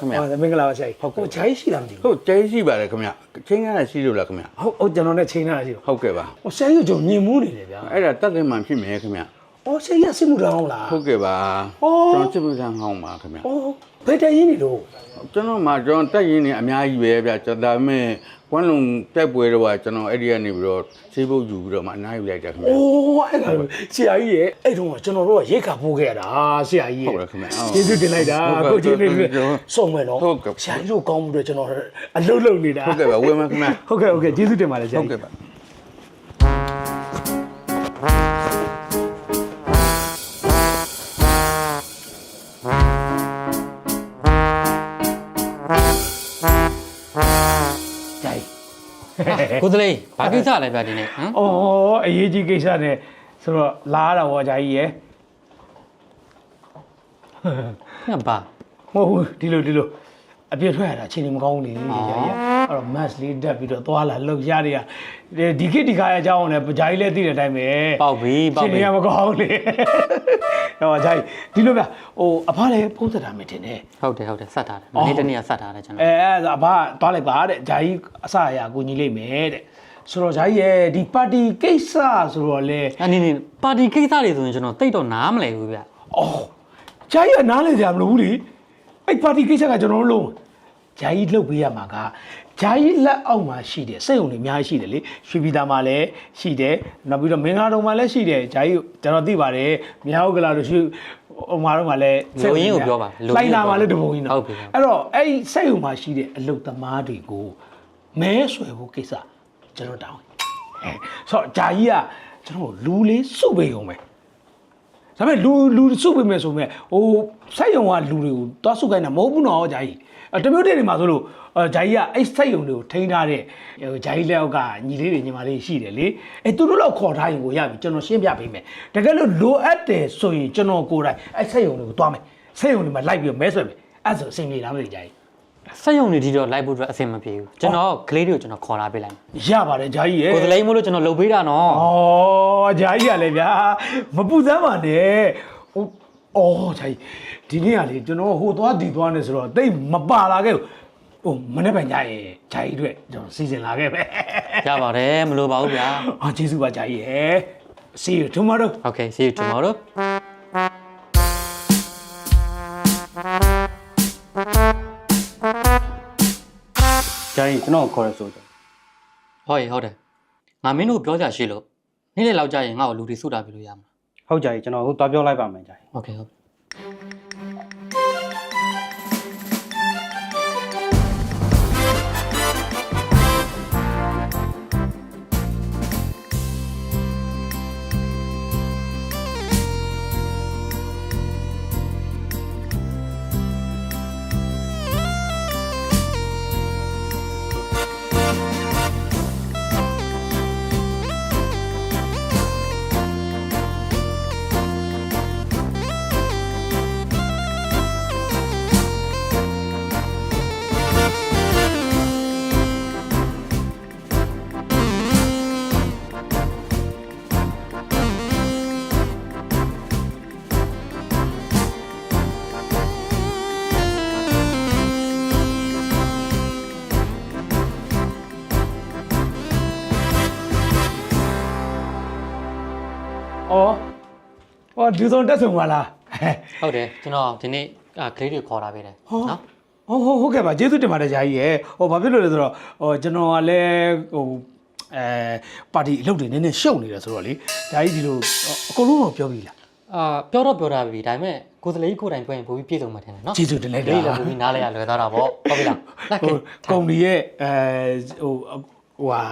ဟုတ်ကဲ့မင်္ဂလာပါခင်ဗျာဟုတ်တယ်မင်္ဂလာပါဆရာကြီးဟုတ်ကဲ့ဟိုဂျိုင်းရှိလားမသိဘူးဟုတ်ကျဲရှိပါတယ်ခင်ဗျာချင်းကလည်းရှိလို့လားခင်ဗျာဟုတ်ဟုတ်ကျွန်တော်နဲ့ချိန်ထားတာရှိတော့ဟုတ်ကဲ့ပါဟိုဆရာကြီးကကျွန်တော်မြင်မှုနေတယ်ဗျာအဲ့ဒါတက်တယ်မှန်ဖြစ်မယ်ခင်ဗျာ အော်ဆရာကြီးကစစ်မှုတောင်းလားဟုတ်ကဲ့ပါအော်ကျွန်တော်စစ်မှုထမ်းဟောင်းပါခင်ဗျာအော်ဘယ်တိုင်ရင်းနေလို့ကျွန်တော်မှကျွန်တော်တက်ရင်နေအများကြီးပဲဗျာကျွန်တော်ဒါပေမဲ့ကွမ်းလုံးတက်ပွဲတော့ကကျွန်တော်အဲ့ဒီကနေပြီးတော့ဆေးပုတ်ယူပြီးတော့မှအနားယူလိုက်တာခင်ဗျာအိုးအဲ့ဒါဆရာကြီးရဲ့အဲ့တုန်းကကျွန်တော်တို့ကရိတ်ခါပိုးခဲ့ရတာဆရာကြီးဟုတ်တယ်ခင်ဗျဟုတ်ကျေးဇူးတင်လိုက်တာဟုတ်ကဲ့ကိုကျေးဇူးတင်ကျွန်တော်စုံမယ်နော်ဟုတ်ကဲ့ဆရာကြီးတို့ကောင်းမှုတွေကျွန်တော်အလုပ်လုပ်နေတာဟုတ်ကဲ့ပါဝယ်မယ်ခင်ဗျာဟုတ်ကဲ့ဟုတ်ကဲ့ကျေးဇူးတင်ပါတယ်ဆရာဟုတ်ကြီးကဲ့ပါ ကိုယ်တလေးဘာကိစ္စလဲဗျာဒီနေ့ဟမ်အော်အရေးကြီးကိစ္စနဲ့ဆိုတော့လာရတာဗောဂျာကြီးရဲ့ညဘာမဟုတ်ဘူးဒီလိုဒီလို အပြစ်ထွက်ရတာအချိန်မကောင်းဘူးလေဂျာကြီးအဲ့တော့ mass လေးတက်ပြီးတော့သွားလာလှုပ်ရှားတွေကဒီခေတ်ဒီခါရဲ့အကြောင်းကိုလည်းဂျာကြီးလည်းသိတဲ့အတိုင်းပဲပေါက်ပြီပေါက်ချိန်ပြီရမကောင်းလေတော့ဂျာကြီးဒီလိုဗျဟိုအဖလည်းဖုန်းဆက်တာမတင်နဲ့ဟုတ်တယ်ဟုတ်တယ်ဆက်ထားတယ်မနေ့တနေ့ကဆက်ထားတယ်ကျွန်တော်အဲအဲ့ဒါအဖသွားလိုက်ပါတဲ့ဂျာကြီးအစအရာကိုညီလိမ့်မယ်တဲ့ဆိုတော့ဂျာကြီးရဲ့ဒီပါတီကိစ္စဆိုတော့လေအနေနဲ့ပါတီကိစ္စတွေဆိုရင်ကျွန်တော်တိတ်တော့နားမလဲဘူးဗျအော်ဂျာကြီးကနားလေကြမလို့ဘူးလေ အဲ့ပါတီကိစ္စကကျွန်တော်တို့လုံးဂျာကြီးလှုပ်ပေးရမှာကဂျာကြီးလက်အောက်မှာရှိတယ်စိတ်ုံတွေအများကြီးရှိတယ်လေရွှေပြည်သားမှာလည်းရှိတယ်နောက်ပြီးတော့မင်္ဂလာတုံမှာလည်းရှိတယ်ဂျာကြီးကျွန်တော်သိပါတယ်မြောက်ကလာတို့ရွှေဟိုမှာတော့မှာလည်းလူရင်းကိုပြောပါလူရလိုက်င်းနာကိုမှာလည်းတပုံကြီးနော်ဟုတ်ပြီဟုတ်ပြီအဲ့တော့အဲ့ဒီစိတ်ုံမှာရှိတဲ့အလုတ်သမားတွေကိုမဲဆွယ်ဖို့ကိစ္စကျွန်တော်တောင်းအဲဆိုတော့ဂျာကြီးကကျွန်တော်လူလေးစုပေးအောင်ပဲ ဒါပေမဲ့လူလူစုပေးမယ်ဆိုမဲ့ဟိုစိုက်ရုံကလူတွေကိုသွားစုခိုင်းတာမဟုတ်ဘူးနော်ဂျာကြီးအဲတမျိုးတည်းတွေမှာဆိုလို့အဲဂျာကြီးကအဲ့စိုက်ရုံတွေကိုထိန်းထားတဲ့ဟိုဂျာကြီးလက်အောက်ကညီလေးတွေညီမလေးရှိတယ်လေအဲသူတို့တော့ခေါ်ထားရင်ကိုရပြီကျွန်တော်ရှင်းပြပေးမယ်တကယ်လို့လိုအပ်တယ်ဆိုရင်ကျွန်တော်ကိုယ်တိုင်အဲ့စိုက်ရုံတွေကိုသွားမယ်စိုက်ရုံတွေမှာလိုက်ပြီးတော့မဲဆွဲမယ်အဲ့ဒါဆိုအဆင်ပြေလားမသိဂျာကြီး ဆက်ယုံနေဒီတော့လိုက်ဖို့အတွက်အဆင်မပြေဘူးကျွန်တော်ကလေးတွေကိုကျွန်တော်ခေါ်လာပေးလိုက်မယ်ရပါတယ်ဂျာကြီးရဲ့ကိုယ်တလေးမို့လို့ကျွန်တော်လှုပ်ပေးတာနော်ဩဂျာကြီးကလည်းဗျာမပူစမ်းပါနဲ့ဟိုဩဂျာကြီးဒီနေ့ကလေကျွန်တော်ဟိုသွားဒီသွားနေဆိုတော့တိတ်မပါလာခဲ့ဘူးဟိုမနေ့ကညရဲ့ဂျာကြီးအတွက်ကျွန်တော်စီစဉ်လာခဲ့ပဲရပါတယ်မလိုပါဘူးဗျာအာကျေးဇူးပါဂျာကြီးရဲ့ see you tomorrow Okay see you tomorrow ဂျာကြီးကျွန်တော်ကိုခေါ်ရဆိုကြဟုတ်ရေဟုတ်တယ်ငါမင်းတို့ပြောကြရှိလို့နေ့နေ့လောက်ကြာရင်ငါ့ကိုလူတွေစုတာပြလို့ရမှာဟုတ်ဂျာကြီးကျွန်တော်ဟိုသွားပြောလိုက်ပါမယ်ဂျာကြီး Okay ဟုတ် ဟောဒီဆုံးတက်ဆုံပါလားဟုတ်တယ်ကျွန်တော်ဒီနေ့အာကလေးတွေခေါ်လာပေးတယ်ဟောနော်ဟုတ်ဟုတ်ဟုတ်ကဲ့ပါကျေးဇူးတင်ပါတယ်ဂျာကြီးရဲ့ဟိုဘာဖြစ်လို့လဲဆိုတော့ဟိုကျွန်တော်ကလည်းဟိုအဲပါတီအလုပ်တွေနည်းနည်းရှုပ်နေတယ်ဆိုတော့လေဂျာကြီးဒီလိုအကုန်လုံးတော့ပြောပြီလားအာပြောတော့ပြောတာပြီဒါပေမဲ့ကိုယ်စလေးကိုယ်တိုင်ပြောရင်ပိုပြီးပြည့်စုံမှာထင်တယ်နော်ကျေးဇူးတင်လိုက်တာလေးလည်းပိုပြီးနားလဲရလွယ်သားတာပေါ့ဟုတ်ပြီလားလက်ကဲဟိုကုမ္ပဏီရဲ့အဲဟိုဟိုဟာ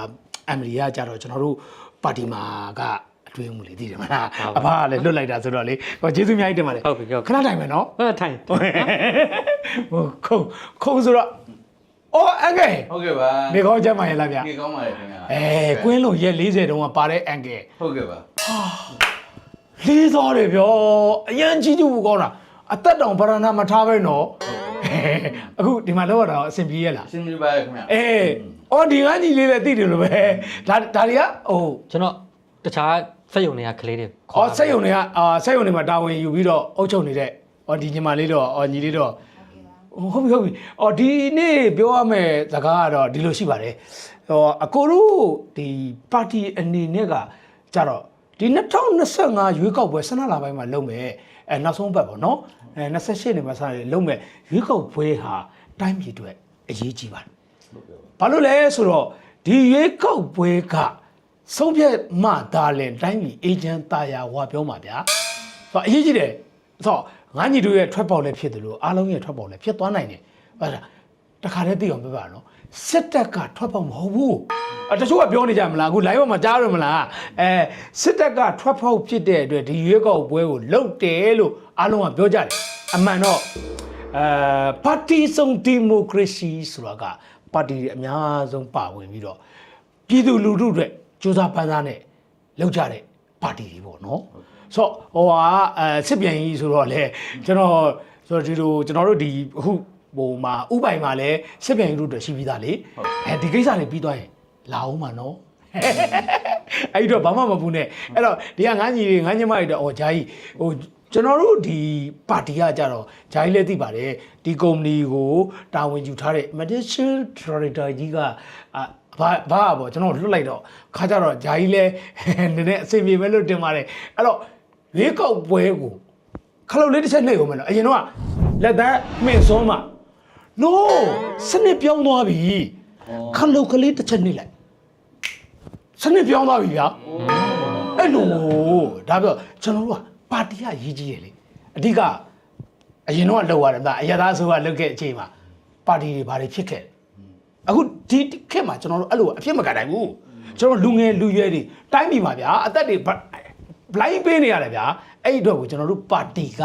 အမလီကကြတော့ကျွန်တော်တို့ပါတီမှာကအ တွေ့အမှုလေးသိတယ်မလားအဖကလည်းလွတ်လိုက်တာဆိုတော့လေဟိုကျေးဇူးအများကြီးတင်ပါတယ်ဟုတ်ပြီဟုတ်ခဏတိုင်မယ်နော်ဟုတ်ထိုင်ဟိုခုံခုံဆိုတော့အော်အငယ်ဟုတ်ကဲ့ပါနေကောင်းကြမှာရလားဗျနေကောင်းပါလေခင်ဗျာအဲကွင်းလုံးရက်40တုန်းကပါတဲ့အန်ကယ်ဟုတ်ကဲ့ပါလေးစောတယ်ဗျောအရန်ကြီးကျူကောင်းတာအသက်တောင်ဗရဏမထားပဲနော်အခုဒီမှာလောက်ရတာအဆင်ပြေရလားအရှင်းပြပါလေခင်ဗျာအေးအော်ဒီကညီလေးလည်းသိတယ်လို့ပဲဒါဒါတွေကဟိုကျွန်တော် တခြားစက်ယုံတွေကကလေးတွေအော်စက်ရုံတွေကအာစက်ရုံတွေမှာတာဝန်ယူပြီးတော့အုပ်ချုပ်နေတဲ့အော်ဒီညီမလေးတော့အော်ညီလေးတော့ဟဟုတ်ပြီဟုတ်ပြီအော်ဒီနေ့ပြောရမယ့်စကားကတော့ဒီလိုရှိပါတယ်ဟောအကိုတို့ဒီပါတီအနေနဲ့ကကြတော့ဒီ2025ရွေးကောက်ပွဲဆန္ဒလာပိုင်းမှာလုပ်မယ်အဲနောက်ဆုံးပတ်ပေါ့နော်အဲ28နေမှာစတယ်လုပ်မယ်ရွေးကောက်ပွဲဟာတိုင်းပြည်အတွက်အရေးကြီးပါတယ်ဘာလို့လဲဆိုတော့ဒီရွေးကောက်ပွဲက ဆုံးဖြတ်မှသာလဲတိုင်းပြည်အေဂျင့်တာယာဝါပြောမှာဗျာဆိုတော့အရေးကြီးတယ်ဆိုတော့ငါညီတို့ရဲ့ထွက်ပေါက်လည်းဖြစ်တယ်လို့အားလုံးရဲ့ထွက်ပေါက်လည်းဖြစ်သွားနိုင်တယ်ဟုတ်လားတခါတည်းသိအောင်ပြောပါနော်စစ်တပ်ကထွက်ပေါက်မဟုတ်ဘူးအတချို့ကပြောနေကြမလားအခု live မှာကြားရမလားအဲစစ်တပ်ကထွက်ပေါက်ဖြစ်တဲ့အတွက်ဒီရွေးကောက်ပွဲကိုလုတ်တယ်လို့အားလုံးကပြောကြတယ်အမှန်တော့အဲပါတီစုံဒီမိုကရေစီဆိုတာကပါတီတွေအများဆုံးပါဝင်ပြီးတော့ပြည်သူလူထုအတွက် ကြိုးစားပန်းစားနဲ့လောက်ကြတဲ့ပါတီတွေပေါ့နော်ဆိုတော့ဟိုဟာအဲစစ်ပြန်ကြီးဆိုတော့လေကျွန်တော်ဆိုတော့ဒီလိုကျွန်တော်တို့ဒီအခုဟိုမှာဥပိုင်မှာလည်းစစ်ပြန်ကြီးတို့အတွက်ရှိပြီးသားလေအဲဒီကိစ္စတွေပြီးသွားရင်လာအောင်မှာနော်အဲ့တော့ဘာမှမပူနဲ့အဲ့တော့ဒီကငန်းကြီးတွေငန်းညမတွေတော့အော်ဂျာကြီးဟိုကျွန်တော်တို့ဒီပါတီကကြတော့ဂျာကြီးလည်းသိပါတယ်ဒီကုမ္ပဏီကိုတာဝန်ယူထားတဲ့ medical director ကြီးကအာ ဘာဘာပေါ့ကျွန်တော်လွတ်လိုက်တော့ခါကြတော့ဂျာကြီးလည်းနည်းနည်းအဆင်ပြေမယ်လို့တင်ပါတယ်အဲ့တော့ရွေးကောက်ပွဲကိုခလုတ်လေးတစ်ချက်နှိပ်အောင်မယ်နော်အရင်တော့လက်သက်မှင်ဆုံးမှာ no စနစ်ပြောင်းသွားပြီခလုတ်ကလေးတစ်ချက်နှိပ်လိုက်စနစ်ပြောင်းသွားပြီဗျာအဲ့လိုဒါပြောကျွန်တော်တို့ကပါတီကရေးကြီးရလေအဓိကအရင်တော့လောက်ရတယ်ဗျာအရသာဆိုကလောက်ခဲ့အချိန်မှာပါတီတွေဘာတွေဖြစ်ခဲ့ အခုဒီခေတ်မှာကျွန်တော်တို့အဲ့လိုအဖြစ်မကနိုင်ဘူးကျွန်တော်လူငယ်လူရွယ်တွေတိုင်းပြည်မှာဗျာအသက်တွေဘလိုင်းပေးနေရတယ်ဗျာအဲ့ဒီတော့ကိုကျွန်တော်တို့ပါတီက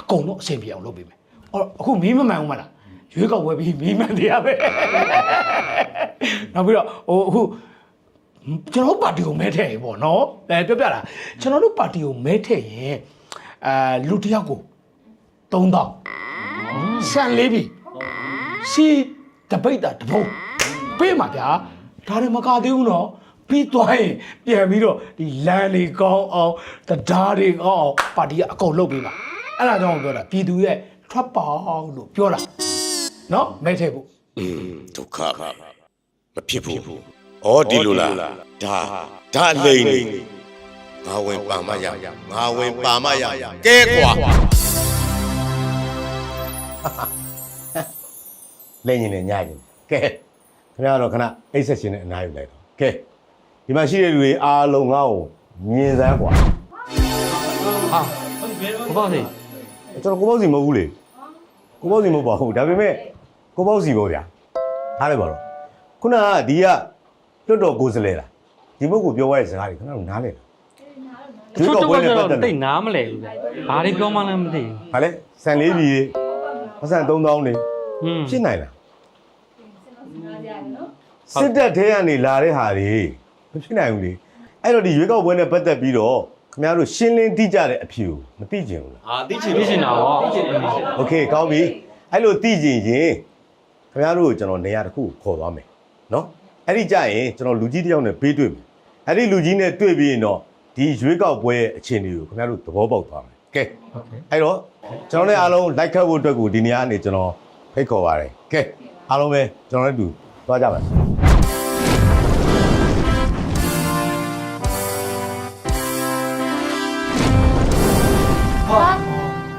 အကုန်လုံးအဆင်ပြေအောင်လုပ်ပေးမယ်အော်အခုမီးမမှန်ဘူးမလားရွေးကောက်ပွဲပြီးမီးမှန်တရားပဲနောက်ပြီးတော့ဟိုအခုကျွန်တော်တို့ပါတီကိုမဲထည့်ရင်ပေါ့နော်အဲပြောပြတာကျွန်တော်တို့ပါတီကိုမဲထည့်ရင်အာလူတစ်ယောက်ကို3000ဆန်လေးပြီစီ တပိတ်တာတပုံပေးမှာဗျာဒါလည်းမကသေးဘူးနော်ပြီးသွားရင်ပြန်ပြီးတော့ဒီလမ်းတွေကောင်းအောင်တရားတွေကောင်းအောင်ပါတီကအကုန်လုပ်ပေးပါအဲ့ဒါကြောင့်ပြောတာပြည်သူရဲ့ထွက်ပေါက်လို့ပြောတာနော်မဲထည့်ဖို့ဒုက္ခမဖြစ်ဘူးဩဒီလိုလားဒါဒါအလိန်နေငါဝင်ပါမရငါဝင်ပါမရကဲကွာ လဲရင်လည်းညရင်ကဲခင်ဗျားတော့ခဏအိတ်ဆက်ရှင်နဲ့အနားယူလိုက်တော့ကဲဒီမှာရှိတဲ့လူတွေအားလုံးငါ့ကိုမြင်စမ်းကွာဟာကိုပေါ့စီကျွန်တော်ကိုပေါ့စီမဟုတ်ဘူးလေကိုပေါ့စီမဟုတ်ပါဘူးဒါပေမဲ့ကိုပေါ့စီပေါ့ဗျာထားလိုက်ပါတော့ခုနကဒီကလွတ်တော်ကိုစလဲလားဒီဘုတ်ကိုပြောရတဲ့စကားတွေခဏတော့နားလဲလားကျွတ်တော့ဘယ်နဲ့ပတ်သက်လဲတိတ်နားမလဲဘူးဗျာဘာတွေပြောမှလည်းမသိဘူးဟာလေဆန်လေးကြီးပတ်စံ3000လေး ဖြစ်နိုင်လားစစ်တပ်ထဲကနေလာတဲ့ဟာတွေမဖြစ်နိုင်ဘူးလေအဲ့တော့ဒီရွေးကောက်ပွဲနဲ့ပတ်သက်ပြီးတော့ခင်ဗျားတို့ရှင်းလင်းတိကျတဲ့အဖြူမသိကြဘူးလား အာသိချင်သိချင်တာရောသိချင်တယ် โอเคကောင်းပြီအဲ့လိုသိကြရင်ခင်ဗျားတို့ကိုကျွန်တော်နေရာတစ်ခုကိုခေါ်သွားမယ်နော်အဲ့ဒီကြရင်ကျွန်တော်လူကြီးတစ်ယောက်နဲ့ပေးတွေ့မယ်အဲ့ဒီလူကြီးနဲ့တွေ့ပြီးရင်တော့ဒီရွေးကောက်ပွဲရဲ့အခြေအနေကိုခင်ဗျားတို့သဘောပေါက်သွားမယ်ကဲအဲ့တော့ကျွန်တော်လည်းအားလုံးလိုက်ခတ်ဖို့အတွက်ကိုဒီနေရာကနေကျွန်တော် ဖိတ်ခေါ်ပါတယ်ကဲအားလုံးပဲကျွန်တော်လည်းတူသွားကြပါမယ်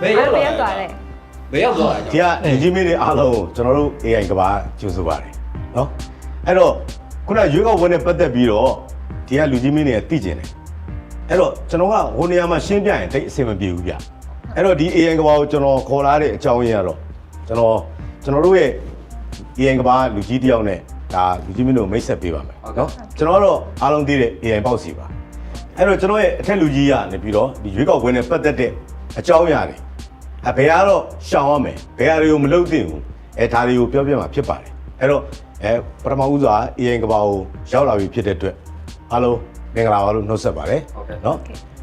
ဘယ်ရောက်သွားလဲဘယ်ရောက်သွားလဲဒီကလူကြီးမင်းတွေအားလုံးကိုကျွန်တော်တို့ AI ကဘာကျိုးဆိုပါတယ်နော်အဲ့တော့ခုနရွေးကောက်ပွဲနဲ့ပတ်သက်ပြီးတော့ဒီကလူကြီးမင်းတွေကသိကျင်တယ်အဲ့တော့ကျွန်တော်ကဟိုနေရာမှာရှင်းပြရင်တိတ်အဆင်မပြေဘူးဗျအဲ့တော့ဒီ AI ကဘာကိုကျွန်တော်ခေါ်လာတဲ့အကြောင်းရင်းကတော့ကျွန်တော် ကျွန်တော်တို့ရဲ့ AI ကဘာလူကြီးတယောက်နဲ့ဒါလူကြီးမင်းတို့မိတ်ဆက်ပေးပါမယ်နော်ကျွန်တော်ကတော့အားလုံးသိတဲ့ AI ပေါ့စီပါအဲ့တော့ကျွန်တော်ရဲ့အထက်လူကြီးကနေပြီးတော့ဒီရွေးကောက်ပွဲနဲ့ပတ်သက်တဲ့အကြောင်းအရာတွေအဘယ်ကတော့ရှောင်ရမယ်ဘယ်ဟာတွေကိုမလုပ်သင့်ဘူးအဲဒါတွေကိုပြောပြမှာဖြစ်ပါတယ်အဲ့တော့အဲပထမဦးစွာအရင်ကဘာကိုရောက်လာပြီဖြစ်တဲ့အတွက်အားလုံးမင်္ဂလာပါလို့နှုတ်ဆက်ပါတယ်နော်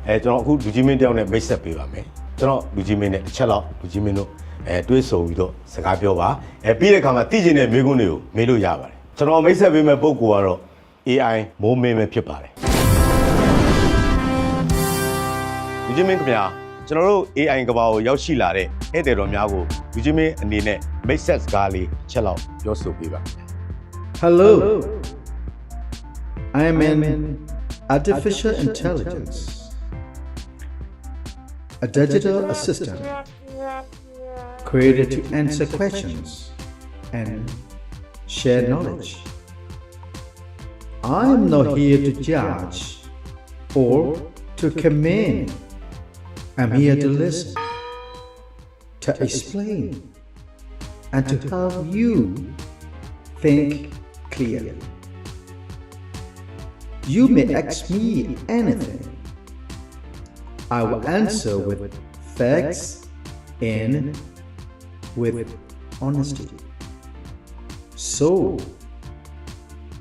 အဲကျွန်တော်အခုလူကြီးမင်းတယောက်နဲ့မိတ်ဆက်ပေးပါမယ်ကျွန်တော်လူကြီးမင်းနဲ့တစ်ချက်လောက်လူကြီးမင်းတို့ အဲတွေးဆုံပြီးတော့စကားပြောပါအဲပြီးတဲ့အခါမှာသိကျင်တဲ့မိကုန်းတွေကိုမေးလို့ရပါတယ်ကျွန်တော်မိတ်ဆက်ပေးမဲ့ပုံကူကတော့ AI မိုးမင်းပဲဖြစ်ပါတယ်လူကြီးမင်းခင်ဗျာကျွန်တော်တို့ AI ကဘာကိုရောက်ရှိလာတဲ့ဧည့်သည်တော်များကိုလူချင်းမင်းအနေနဲ့ make sense ကားလေးချက်လောက်ပြောဆိုပေးပါ Hello. I am an artificial intelligence, a digital assistant created to answer questions and share knowledge. I am not here to judge or to commend. I'm here to listen, to explain, and to help you think clearly. You may ask me anything. I will answer with facts and with honesty. So,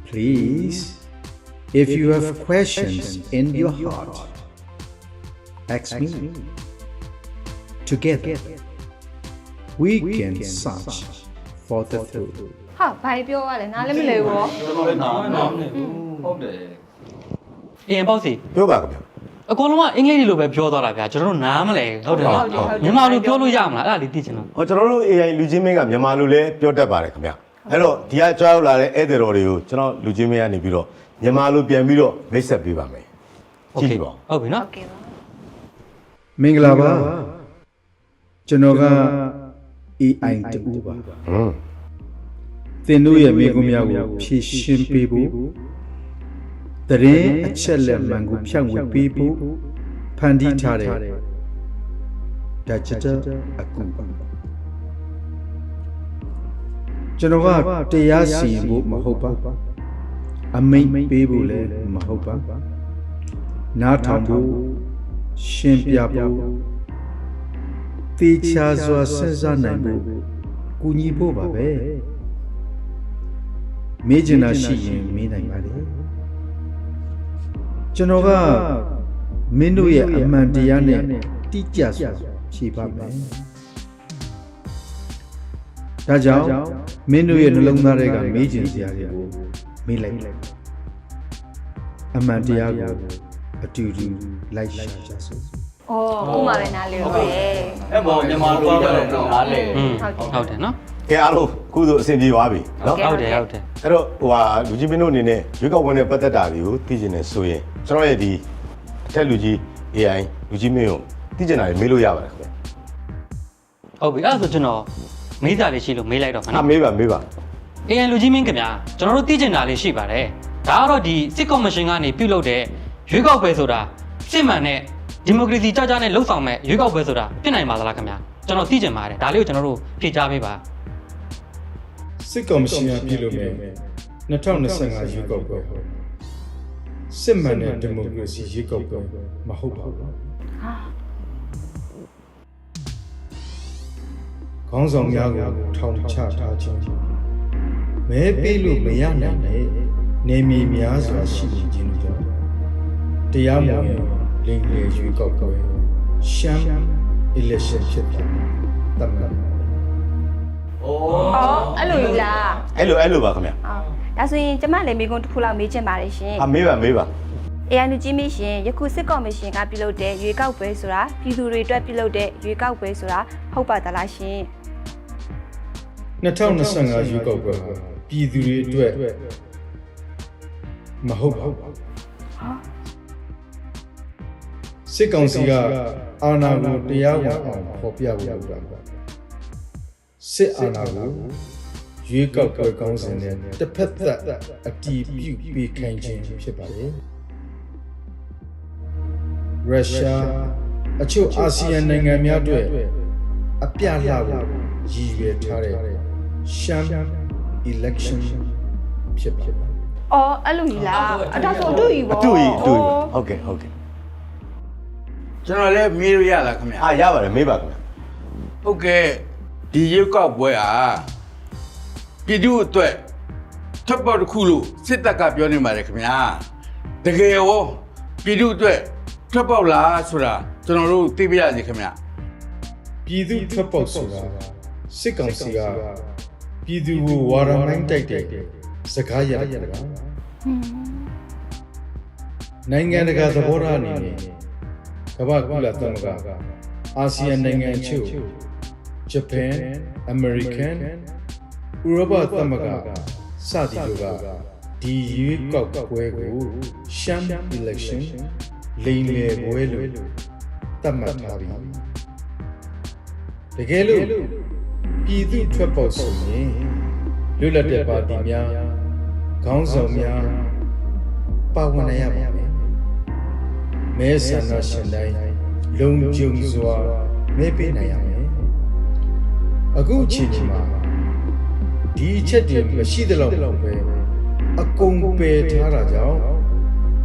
please, if you have questions in your heart, ask me. Together, we can search for the truth. ဟာဘာပြောရလဲနားလည်းမလဲဘူးရော အရင်ပေါ့စီ ပြောပါခင်ဗျာ အကုန်လုံးကအင်္ဂလိပ်လိုပဲပြောသွားတာဗျာကျွန်တော်တို့နားမလဲဟုတ်တယ်ဟုတ်တယ်မြန်မာလိုပြောလို့ရမလားအဲ့ဒါလေးသိချင်တာဟောကျွန်တော်တို့ AI လူချင်းမင်းကမြန်မာလိုလည်းပြောတတ်ပါတယ်ခင်ဗျအဲ့တော့ဒီကကြောက်လာတဲ့ဧည့်သည်တော်တွေကိုကျွန်တော်လူချင်းမင်းကနေပြီးတော့မြန်မာလိုပြန်ပြီးတော့မိတ်ဆက်ပေးပါမယ်ကြည့်ပါဟုတ်ပြီနော်မင်္ဂလာပါကျွန်တော်က AI တူပါဟွန်းသင်တို့ရဲ့မိကုံများကိုဖြည့်ရှင်းပေးဖို့ တရင်အချက်လက်မှန်ကိုဖြန့်ဝေပေးဖို့ဖန်တီးထားတဲ့ digital အကူပါကျွန်တော်ကတရားစီရင်ဖို့မဟုတ်ပါအမိန့်ပေးဖို့လည်းမဟုတ်ပါနားထောင်ဖို့ရှင်းပြဖို့တေချာစွာစဉ်းစားနိုင်ဖို့ကူညီဖို့ပါပဲမေးချင်တာရှိရင်မေးနိုင်ပါလေ ကျွန်တော်ကမင်းတို့ရဲ့အမှန်တရားနဲ့တိကျစွာဖြေပါမယ်ဒါကြောင့်မင်းတို့ရဲ့နှလုံးသားတွေကမေးချင်စရာတွေကိုမေးလိုက်အမှန်တရားကိုအတူတူလိုက်ရှာကြစို့အော်ခုမှပဲနားလဲရောလေအဲ့ပေါ်မြန်မာလိုပြောတယ်တော့အားလေอืมဟုတ်တယ်နော်ကဲအားလုံးခုဆိုအဆင်ပြေသွားပြီနော်ဟုတ်တယ်ဟုတ်တယ်အဲ့တော့ဟိုဟာလူကြီးမင်းတို့အနေနဲ့ရွေးကောက်ပွဲနဲ့ပတ်သက်တာတွေကိုသိကျင်နေဆိုရင် ကျွန်တော်ရဲ့ဒီအထက်လူကြီး AI လူကြီးမင်းကိုသိကျင်တာတွေမေးလို့ရပါတယ်ခင်ဗျာဟုတ်ပြီအဲ့ဒါဆိုကျွန်တော်မေးစာလေးရှိလို့မေးလိုက်တော့ခဏအာမေးပါမေးပါ AN လူကြီးမင်းခင်ဗျာကျွန်တော်တို့သိချင်တာလေးရှိပါတယ်ဒါကတော့ဒီစစ်ကော်မရှင်ကနေပြုလုပ်တဲ့ရွေးကောက်ပွဲဆိုတာစစ်မှန်တဲ့ဒီမိုကရေစီကြကြနဲ့လှုပ်ဆောင်မဲ့ရွေးကောက်ပွဲဆိုတာဖြစ်နိုင်ပါသလားခင်ဗျာကျွန်တော်သိချင်ပါတယ်ဒါလေးကိုကျွန်တော်တို့ဖြေချပေးပါစစ်ကောင်စီကပြည်လို့မယ်2025ရွေးကောက်ပွဲဟုတ် စစ်မှန်တဲ့ဒီမိုကရေစီရွေးကောက်ပွဲမဟုတ်ပါဘူးခေါင်းဆောင်များကိုထောင်ချထားခြင်းမဲပေးလို့မရနိုင်တဲ့နေမီများစွာရှိနေခြင်းတို့ကြောင့်တရားမဝင်လင်လေရွေးကောက်ပွဲရှမ်း election ဖြစ်ပြန်တတ်မှတ်ပါတယ်အော်အဲ့လိုကြီးလားအဲ့လိုအဲ့လိုပါခင်ဗျာအော် ဒါဆိုရင်ကျမလည်းမိကုန်းတစ်ခုလောက်မေးချင်ပါတယ်ရှင်အာမေးပါမေးပါ AI လူကြီးမရှင်ယခုစစ်ကော်မရှင်ကပြုလုပ်တဲ့ရွေးကောက်ပွဲဆိုတာပြည်သူတွေအတွက်ပြုလုပ်တဲ့ရွေးကောက်ပွဲဆိုတာဟုတ်ပါသလားရှင်2025ရွေးကောက်ပွဲဟာပြည်သူတွေအတွက်မဟုတ်ပါဘူးစစ်ကောင်စီကအာဏာကိုတရားဝင်အောင်ဖော်ပြဖို့လုပ်တာပါစစ်အာဏာကို ရွေးကောက်ပွဲကောင်းစဉ်နဲ့တစ်ဖက်သက်အတီးပြုတ်ပေးခိုင်းခြင်းဖြစ်ပါတယ်ရုရှားအချို့အာဆီယံနိုင်ငံများအတွက်အပြလှဖို့ရည်ရွယ်ထားတဲ့ရှမ်း election ဖြစ်ပါတယ်အော်အဲ့လိုကြီးလားအတော့ဆိုအတူကြီးအပေါ့တူကြီးအတူကြီးဟုတ်ကဲ့ဟုတ်ကဲ့ကျွန်တော်လည်းမေးလို့ရလားခင်ဗျာအာရပါတယ်မေးပါခင်ဗျာဟုတ်ကဲ့ဒီရုပ်ကောက်ပွဲဟာ ပြည်သူအတွက်ထပ်ပေါ်တစ်ခုလို့စစ်တပ်ကပြောနေပါတယ်ခင်ဗျာတကယ်ရောပြည်သူအတွက်ထပ်ပေါ်လားဆိုတာကျွန်တော်တို့သိပြရစီခင်ဗျာပြည်သူထွက်ပေါက်ဆိုတာစစ်ကောင်စီကပြည်သူကိုဝါရမိုင်းတိုက်တဲ့စကားရတဲ့ကနိုင်ငံတကာသဘောထားအနေနဲ့ကမ္ဘာကုလသမဂ္ဂအာဆီယံနိုင်ငံအချို့ဂျပန်အမေရိကန် ဥရောပသမဂ္ဂစသည်တို့ကဒီရွေးကောက်ပွဲကို sham election လိမ်လည်ပွဲလို့သတ်မှတ်ထားပြီးတကယ်လို့ပြည်သူထွက်ပေါ်ဆိုရင်လွတ်လပ်တဲ့ပါတီများခေါင်းဆောင်များပါဝင်နိုင်ရပါမယ်မဲဆန္ဒရှင်တိုင်းလုံခြုံစွာမဲပေးနိုင်ရမယ်အခုအချိန်ဒီမှာ ဒီအချက်တွေမရှိသလောက်ပဲအကုန်ပယ်ထားတာကြောင့်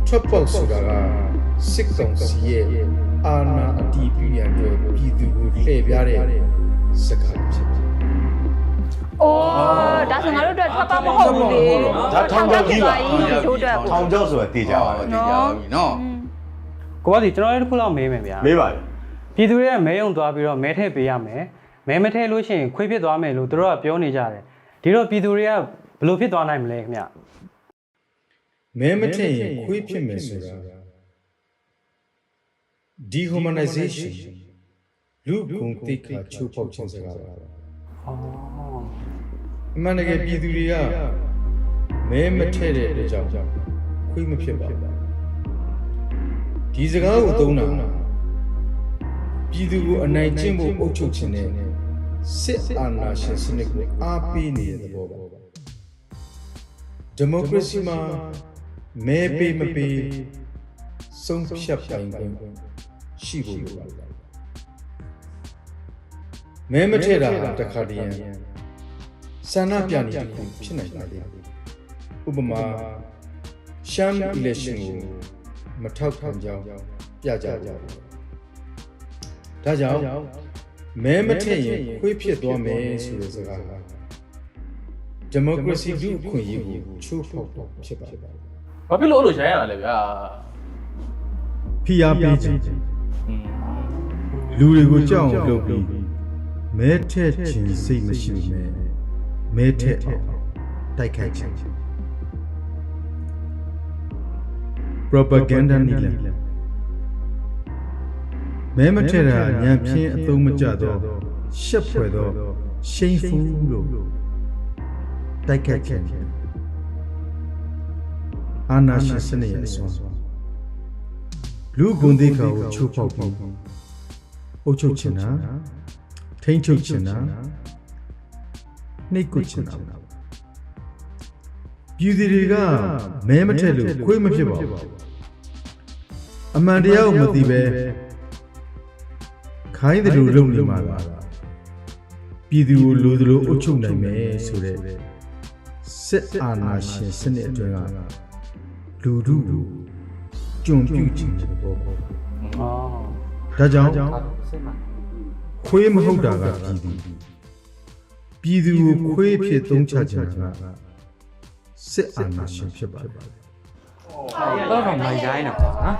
ထွက်ပေါက်ဆိုတာကစစ်ကောင်စီရဲ့အာဏာအတီးပြရတဲ့ပြည်သူကိုလှည့်ပြားတဲ့စကားဖြစ်တယ်။အိုးဒါဆိုငါတို့အတွက်ထွက်ပေါက်မဟုတ်ဘူးလေ။ဒါထောင်ကျောက်ကြီးပါတို့အတွက်ကိုထောင်ကျောက်ဆိုတာတေးကြပါဟုတ်တယ်ကြာပြီနော်ကိုကစီကျွန်တော်လည်းတစ်ခုလောက်မေးမယ်ဗျာမေးပါလေပြည်သူတွေကမဲယုံသွားပြီးတော့မဲထည့်ပေးရမယ်မဲမထည့်လို့ရှိရင်ခွေးဖြစ်သွားမယ်လို့သူတို့ကပြောနေကြတယ် ဒီတော့ပြည်သူတွေကဘယ်လိုဖြစ်သွားနိုင်မလဲခင်ဗျမဲမထင်ရင်ခွေးဖြစ်မယ်ဆိုတာ dehumanization လူဂုံတိတ်ခါချိုးပေါက်ခြင်းစကားပါဩအမှန်တကယ်ပြည်သူတွေကမဲမထည့်တဲ့အတွက်ကြောင့်ခွေးမဖြစ်ပါဘူးဒီစကားကိုသုံးတာပြည်သူကိုအနိုင်ကျင့်ဖို့အုပ်ချုပ်ခြင်းနဲ့ စစ်အာဏာရှင်စနစ်ကိုအားပေးနေတဲ့သဘောပါဒီမိုကရေစီမှာမဲပေးမပေးဆုံးဖြတ်ပိုင်ခွင့်ရှိဖို့လိုပါတယ်မဲမထည့်တာဟာတစ်ခါတည်းရန်ဆန္ဒပြနေတစ်ခုဖြစ်နိုင်ပါလေဥပမာရှမ်း election ကိုမထောက်ခံကြောင်းပြကြကြတယ်ဒါကြောင့် မဲမထည့်ရင်ခွေးဖြစ်သွားမယ်ဆိုတဲ့စကားကဒီမိုကရေစီလူအခွင့်အရေးကိုချိုးဖောက်တော့ဖြစ်ပါတယ်ဘာဖြစ်လို့အဲ့လိုရိုင်းရတာလဲဗျာဖိအားပေးခြင်းလူတွေကိုကြောက်အောင်လုပ်ပြီးမဲထက်ခြင်းစိတ်မရှိမဲ့မဲထက်အောင်တိုက်ခိုက်ခြင်း propaganda နည်းလမ်း မဲမထက်တာညံပြင်းအသုံးမကျတော့ရှက်ဖွယ်တော့ရှိန်ဖူးလို့တိုက်ခိုက်ခြင်းအာနာရှင်စနစ်ရဲ့အစွမ်းလူဂုံတိခါကိုချိုးဖောက်ပြီးအုပ်ချုပ်ချင်တာထိမ့်ချုပ်ချင်တာနှိပ်ကွပ်ချင်တာပြည်သူတွေကမဲမထက်လို့ခွေးမဖြစ်ပါဘူးအမှန်တရားကိုမသိပဲ ခိုင်းတယ်လို့လုပ်နေမှာလားပြည်သူကိုလိုသလိုအုပ်ချုပ်နိုင်မယ်ဆိုတဲ့စစ်အာဏာရှင်စနစ်အတွင်းကလူထုကိုကြုံပြုခြင်းတဲ့ဘောပေါ့ဩဒါကြောင့်ခွေးမဟုတ်တာကပြည်သူပြည်သူကိုခွေးဖြစ်သုံးချခြင်းကစစ်အာဏာရှင်ဖြစ်ပါတယ်တော့တော့မရိုင်းတော့ပါနော်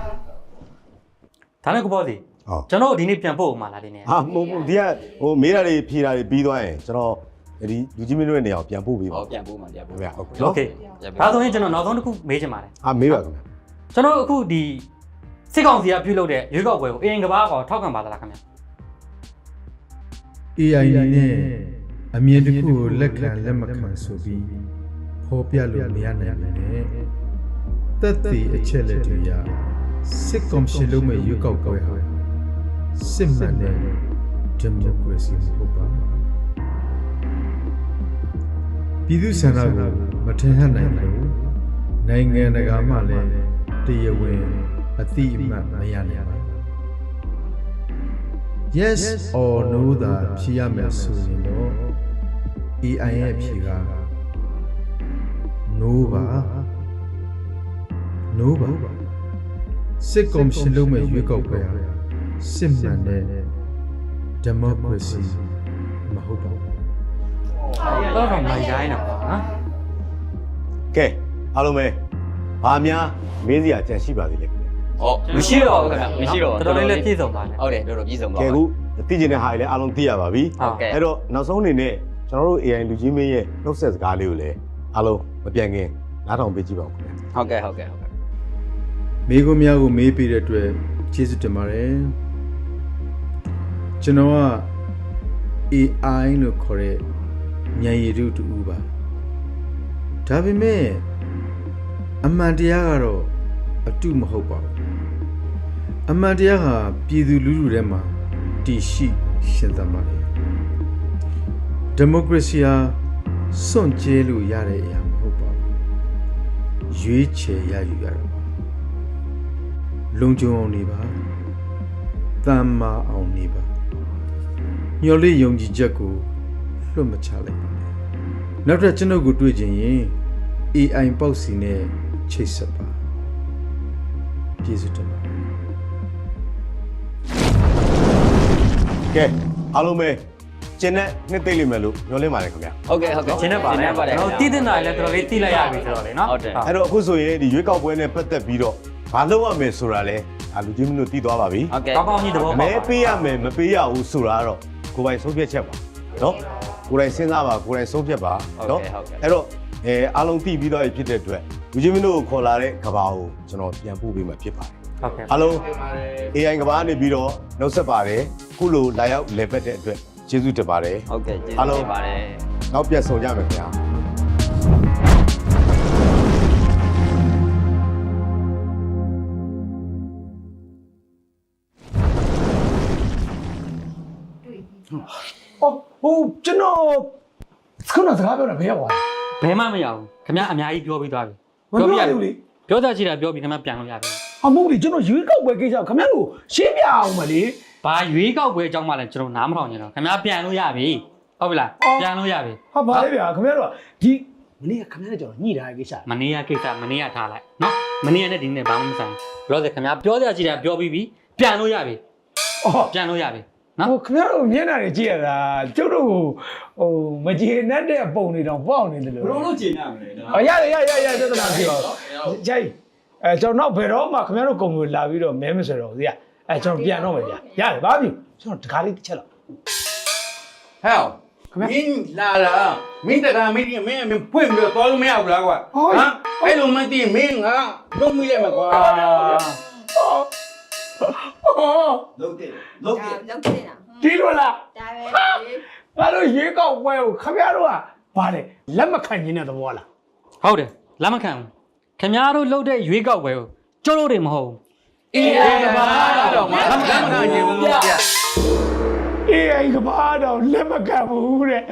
ဒါနဲ့ကိုပေါ့စီ ဟုတ် ကျွန်တော်ဒီနေ့ပြန်ပို့မှာလားဒီနေ့ ဟာမဟုတ်ဘူးဒီကဟိုမေးတာတွေဖြေတာတွေပြီးသွားရင်ကျွန်တော်ဒီလူကြီးမင်းတို့ရဲ့နေရာကိုပြန်ပို့ပေးပါ ဟောပြန်ပို့မှာပြန်ပို့ ဟုတ်ကဲ့ဟုတ် โอ နော် เคဒါဆိုရင်ကျွန်တော်နောက်ဆုံးတစ်ခုမေးချင်ပါတယ် အာမေးပါခင်ဗျာ ကျွန်တော်အခုဒီစစ်ကောင်စီကပြုလုပ်တဲ့ရွေးကောက်ပွဲကိုအရင်ကဘာကောထောက်ခံပါသလားခင်ဗျ AI နဲ့အမြင်တစ်ခုကိုလက်ခံလက်မခံဆိုပြီးဖော်ပြလို့မရနိုင်ဘူးနဲ့တက်တည်အချက်လက်တွေရစစ်ကော်မရှင်လုံးမဲ့ရွေးကောက်ပွဲဟာ စစ်မှန်တဲ့ဒီမိုကရေစီမဟုတ်ပါပြည်သူဆန္ဒကိုမထင်ဟပ်နိုင်ဘူးနိုင်ငံတကာမှလည်းတရားဝင်အတိအမှတ်မရနိုင်ပါဘူး yes or no သာဖြေရမယ်ဆိုရင်တော့ AI ရဲ့ဖြေက no ပါ no ပါစစ်ကော်မရှင်လုံးမဲ့ရွေးကောက်ပွဲဟာ စစ်မှန်တဲ့ democracy မဟုတ်ပါဘူးတော့တော့မရိုင်းတော့ပါနော်ကဲအားလုံးပဲဘာများမေးစရာကြံရှိပါသေးလဲခင်ဗျာဟောမရှိတော့ဘူးခင်ဗျမရှိတော့တော်တော်လေးလေးပြည့်စုံပါနဲ့ဟုတ်တယ်တော်တော်ပြည့်စုံပါကဲခုသိကျင်တဲ့ဟာတွေလည်းအားလုံးသိရပါပြီဟုတ်ကဲ့အဲ့တော့နောက်ဆုံးအနေနဲ့ကျွန်တော်တို့ AI လူကြီးမင်းရဲ့နှုတ်ဆက်စကားလေးကိုလည်းအားလုံးမပြန်ခင်နားထောင်ပေးကြည့်ပါဦးခင်ဗျာဟုတ်ကဲ့ဟုတ်ကဲ့ဟုတ်ကဲ့မိခွန်းများကိုမေးပေးတဲ့အတွက်ကျေးဇူးတင်ပါတယ် ကျွန်တော်က AI လို့ခေါ်တဲ့ဉာဏ်ရည်တုတူပါဒါပေမဲ့အမှန်တရားကတော့အတုမဟုတ်ပါဘူးအမှန်တရားဟာပြည်သူလူထုထဲမှာတည်ရှိရှင်သန်ပါတယ်ဒီမိုကရေစီဟာစွန့်ကြဲလို့ရတဲ့အရာမဟုတ်ပါဘူးရွေးချယ်ရယူရတာပါလုံခြုံအောင်နေပါတမ်းမာအောင်နေပါ ညှော်လေးယုံကြည်ချက်ကိုလွတ်မချလိုက်ပါနဲ့နောက်ထပ်ကျွန်ုပ်ကိုတွေ့ချင်ရင် AI ပေါက်စီနဲ့ချိတ်ဆက်ပါကျေးဇူးတင်ပါတယ်ကဲအားလုံးပဲကျင်းနဲ့နှစ်သိမ့်လိမ့်မယ်လို့ညွှန်လင်းပါတယ်ခင်ဗျာဟုတ်ကဲ့ဟုတ်ကဲ့ရှင်းနေပါလေရှင်းနေပါတယ်ကျွန်တော်တည်တင်တာလည်းတော်တော်လေးတိလိုက်ရပြီဆိုတော့လေနော်ဟုတ်တယ်အဲ့တော့အခုဆိုရင်ဒီရွေးကောက်ပွဲနဲ့ပတ်သက်ပြီးတော့ဘာလုပ်ရမယ်ဆိုတာလဲအာလူကြီးမင်းတို့တည်သွားပါပြီဟုတ်ကဲ့ကောင်းကောင်းကြီးသဘောပေါက်မဲပါပေးရမယ်မပေးရဘူးဆိုတာကတော့ ကိုယ်ပိုင်ဆုံးဖြတ်ချက်ပါနော်ကိုယ်တိုင်စဉ်းစားပါကိုယ်တိုင်ဆုံးဖြတ်ပါနော်အဲ့တော့အဲအားလုံးသိပြီးတော့ဖြစ်တဲ့အတွက်လူကြီးမင်းတို့ကိုခေါ်လာတဲ့ကဘာကိုကျွန်တော်ပြန်ပို့ပေးမှဖြစ်ပါတယ်ဟုတ်ကဲ့အားလုံး AI ကဘာကနေပြီးတော့နှုတ်ဆက်ပါတယ်ခုလိုလာရောက်လည်ပတ်တဲ့အတွက်ကျေးဇူးတင်ပါတယ်ဟုတ်ကဲ့ကျေးအားဇူးလုံးတင်ပါတယ်နောက်ပြန်ဆောင်ကြမယ်ခင်ဗျာ ဟောဟိုကျွန်တော်ခုနစကားပြောတာဘယ်ရောက်သွားလဲဘယ်မှမရဘူးခင်ဗျာအများကြီးပြောပြီးသွားပြီမပြောရဘူးလေပြောတာကြည့်တာပြောပြီးခင်ဗျာပြန်လို့ရပြီအမဟုတ်လေကျွန်တော်ရွေးကောက်ပွဲကိစ္စကိုခင်ဗျားတို့ရှင်းပြအောင်မလေဘာရွေးကောက်ပွဲအကြောင်းမှလည်းကျွန်တော်နားမထောင်ကြတော့ခင်ဗျာပြန်လို့ရပြီဟုတ်ပြီလားပြန်လို့ရပြီဟာဘာလဲဗျာခင်ဗျားတို့ကဒီမနေ့ကခင်ဗျားနဲ့ကျွန်တော်ညှိထားတဲ့ကိစ္စမနေ့ကကိစ္စမနေ့ကထားလိုက်နော်မနေ့ကနဲ့ဒီနေ့ဘာမှမဆိုင်ဘူးပြောတယ်ခင်ဗျာပြောတာကြည့်တာပြောပြီးပြီပြန်လို့ရပြီအော်ပြန်လို့ရပြီ နော်ဟိုခင်ဗျားတို့မျက်နှာတွေကြည့်ရတာကျုပ်တို့ဟိုမကြေနပ်တဲ့ပုံတွေတော့ပေါက်နေတယ်လို့ဘယ်လိုလုပ်ကြေနပ်မလဲအော်ရတယ်ရရရပြဿနာဖြစ်ပါဂျိုင်းအဲကျွန်တော်နောက်ဘယ်တော့မှခင်ဗျားတို့ကုံကိုလာပြီးတော့မဲမဆွဲတော့ဘူးဗျာအဲကျွန်တော်ပြန်တော့မယ်ဗျာရတယ်ဘာဖြစ်ကျွန်တော်တကားလေးတစ်ချက်လောက်ဟဲ့မင်းလာလာမင်းတကမင်းဒီမင်းမင်းဖွင့်ပြီးတော့တော်လို့မရဘူးလားကွာဟမ်အဲ့လိုမသိမင်းငါလုံးမိလိုက်မှာကွာလုပ်တင်လုပ်တင်တာ ဒီလိုလား ဒါပဲ ငါတို့ရွေး ကောက်ပွဲကိုခင်ဗျားတို့ကဘာလဲလက်မခံခြင်းတဲ့သဘောလားဟုတ်တယ်လက်မခံဘူးခင်ဗျားတို့လှုပ်တဲ့ရွေးကောက်ပွဲကိုကျိုးလို့တွေမဟုတ်ဘူးအေးပါတော့ငါလက်မခံချင်ဘူးဗျာအေးအိကဘာတော့လက်မခံဘူးတဲ့